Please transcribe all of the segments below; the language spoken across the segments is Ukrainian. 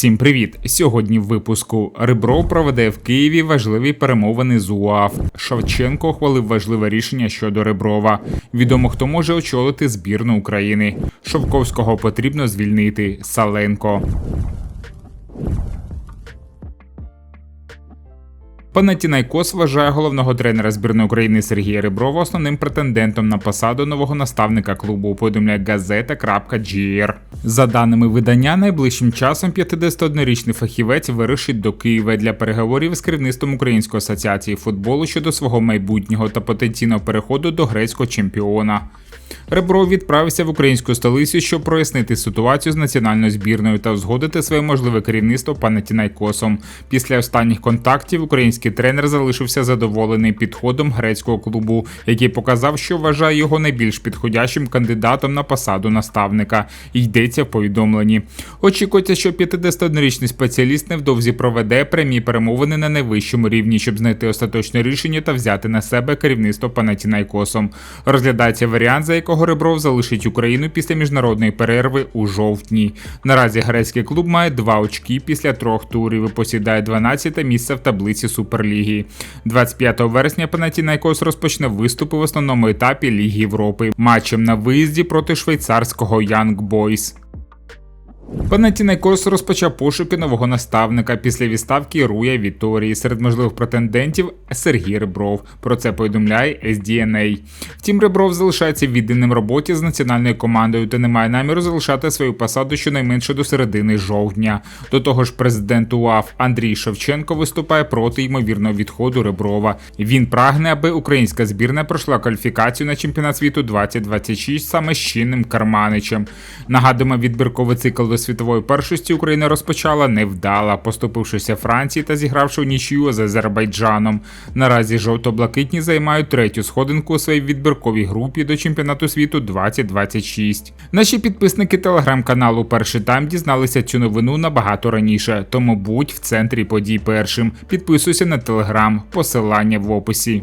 Всім привіт! Сьогодні в випуску Рибров проведе в Києві важливі перемовини з УАФ. Шевченко хвалив важливе рішення щодо Риброва. Відомо, хто може очолити збірну України. Шовковського потрібно звільнити. Саленко. Панатінайкос вважає головного тренера збірної України Сергія Риброва основним претендентом на посаду нового наставника клубу. Повідомляє газета.gr. За даними видання, найближчим часом 51-річний фахівець вирушить до Києва для переговорів з керівництвом Української асоціації футболу щодо свого майбутнього та потенційного переходу до грецького чемпіона. Ребров відправився в українську столицю, щоб прояснити ситуацію з національною збірною та узгодити своє можливе керівництво Панатінайкосом. Після останніх контактів український тренер залишився задоволений підходом грецького клубу, який показав, що вважає його найбільш підходящим кандидатом на посаду наставника. Йдеться в повідомленні. Очікується, що 51-річний спеціаліст невдовзі проведе прямі перемовини на найвищому рівні, щоб знайти остаточне рішення та взяти на себе керівництво Панатінайкосом. Розглядається варіант, за якого Ребров залишить Україну після міжнародної перерви у жовтні. Наразі грецький клуб має два очки після трьох турів і посідає 12 місце в таблиці Суперліги. 25 вересня Панатінайкос розпочне виступи в основному етапі Ліги Європи матчем на виїзді проти швейцарського Young Boys. Панатінайкос розпочав пошуки нового наставника після відставки Руя Віторії. Серед можливих претендентів Сергій Ребров. Про це повідомляє SDNA. Втім, Ребров залишається відданим роботі з національною командою та не має наміру залишати свою посаду щонайменше до середини жовтня. До того ж, президент УАФ Андрій Шевченко виступає проти ймовірного відходу Реброва. Він прагне, аби українська збірна пройшла кваліфікацію на чемпіонат світу 2026 саме з чинним Карманичем. Нагадуємо, відбірковий цикл до світової першості Україна розпочала невдало, поступившися Франції та зігравши в нічию з Азербайджаном. Наразі жовто-блакитні займають третю сходинку у своїй відбірковій групі до чемпіонату світу 2026. Наші підписники телеграм-каналу Перший тайм дізналися цю новину набагато раніше, тому будь в центрі подій першим. Підписуйся на телеграм, посилання в описі.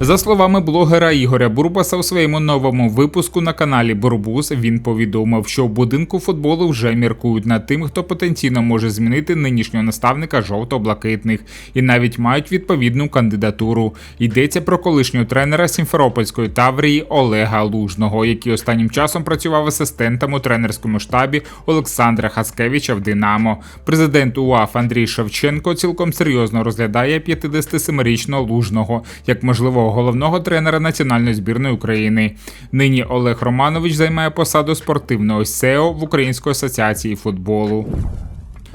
За словами блогера Ігоря Бурбаса, у своєму новому випуску на каналі Бурбус він повідомив, що в будинку футболу вже міркують над тим, хто потенційно може змінити нинішнього наставника жовто-блакитних, і навіть мають відповідну кандидатуру. Йдеться про колишнього тренера Сімферопольської Таврії Олега Лужного, який останнім часом працював асистентом у тренерському штабі Олександра Хаскевича в Динамо. Президент УАФ Андрій Шевченко цілком серйозно розглядає 57-річного лужного як можливого головного тренера національної збірної України. Нині Олег Романович займає посаду спортивного СЕО в Української асоціації футболу.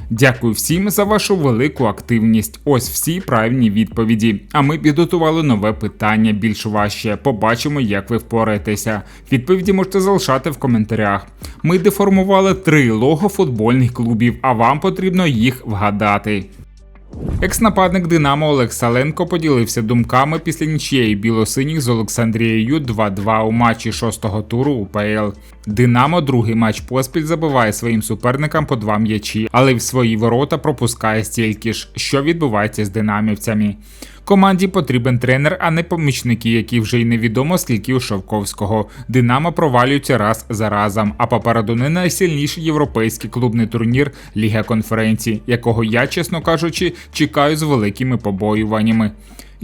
Дякую всім за вашу велику активність. Ось всі правильні відповіді. А ми підготували нове питання більш важче. Побачимо, як ви впораєтеся. Відповіді можете залишати в коментарях. Ми деформували три лого футбольних клубів, а вам потрібно їх вгадати. Екс-нападник Динамо Олег Саленко поділився думками після нічієї білосиніх з Олександрією 2-2 у матчі шостого туру УПЛ. Динамо другий матч поспіль забиває своїм суперникам по два м'ячі, але в свої ворота пропускає стільки ж, що відбувається з динамівцями. Команді потрібен тренер, а не помічники, які вже й невідомо скільки у Шовковського. Динамо провалюється раз за разом. А попереду не найсильніший європейський клубний турнір Ліга конференції, якого я, чесно кажучи, чекаю з великими побоюваннями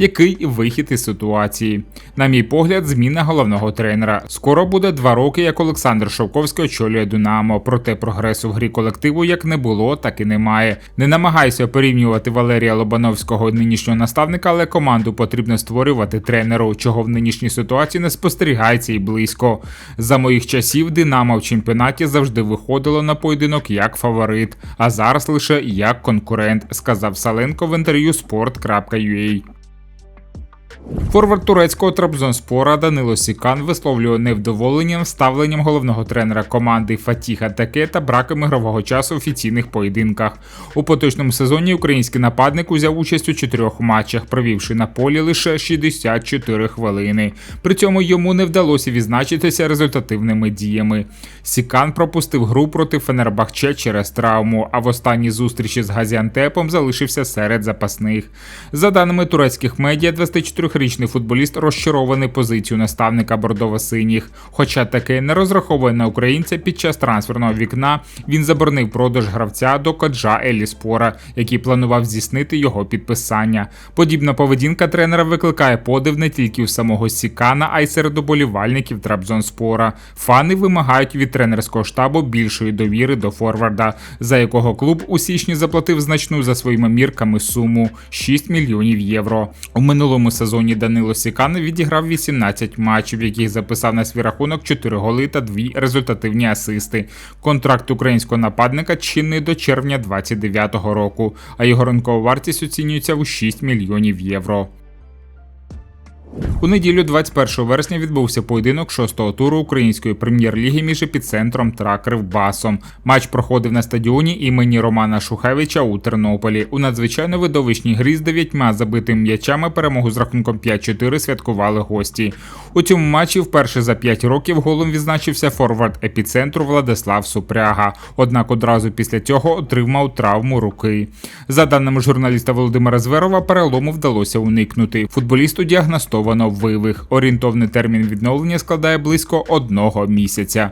який вихід із ситуації. На мій погляд, зміна головного тренера. Скоро буде два роки, як Олександр Шовковський очолює Динамо. Проте прогресу в грі колективу як не було, так і немає. Не намагайся порівнювати Валерія Лобановського нинішнього наставника, але команду потрібно створювати тренеру, чого в нинішній ситуації не спостерігається і близько. За моїх часів Динамо в чемпіонаті завжди виходило на поєдинок як фаворит, а зараз лише як конкурент, сказав Саленко в інтерв'ю sport.ua. Форвард турецького Трабзонспора Данило Сікан висловлює невдоволенням ставленням головного тренера команди Фатіха Таке та браком ігрового часу в офіційних поєдинках. У поточному сезоні український нападник узяв участь у чотирьох матчах, провівши на полі лише 64 хвилини. При цьому йому не вдалося відзначитися результативними діями. Сікан пропустив гру проти Фенербахче через травму, а в останній зустрічі з Газіантепом залишився серед запасних. За даними турецьких медіа, 24-річний футболіст розчарований позицію наставника бордово-синіх. Хоча таки не розраховує на українця під час трансферного вікна, він заборонив продаж гравця до коджа Еліспора, який планував здійснити його підписання. Подібна поведінка тренера викликає подив не тільки у самого Сікана, а й серед уболівальників Трабзонспора. Фани вимагають від тренерського штабу більшої довіри до форварда, за якого клуб у січні заплатив значну за своїми мірками суму 6 мільйонів євро. У минулому сезоні Данило Сікан відіграв 18 матчів, яких записав на свій рахунок 4 голи та 2 результативні асисти. Контракт українського нападника чинний до червня 2029 року, а його ринкова вартість оцінюється у 6 мільйонів євро. У неділю 21 вересня відбувся поєдинок шостого туру української прем'єр-ліги між епіцентром та Кривбасом. Матч проходив на стадіоні імені Романа Шухевича у Тернополі. У надзвичайно видовищній грі з дев'ятьма забитими м'ячами перемогу з рахунком 5-4 святкували гості. У цьому матчі вперше за 5 років голом відзначився форвард епіцентру Владислав Супряга. Однак одразу після цього отримав травму руки. За даними журналіста Володимира Зверова, перелому вдалося уникнути. Футболісту діагностовано вивих. Орієнтовний термін відновлення складає близько одного місяця.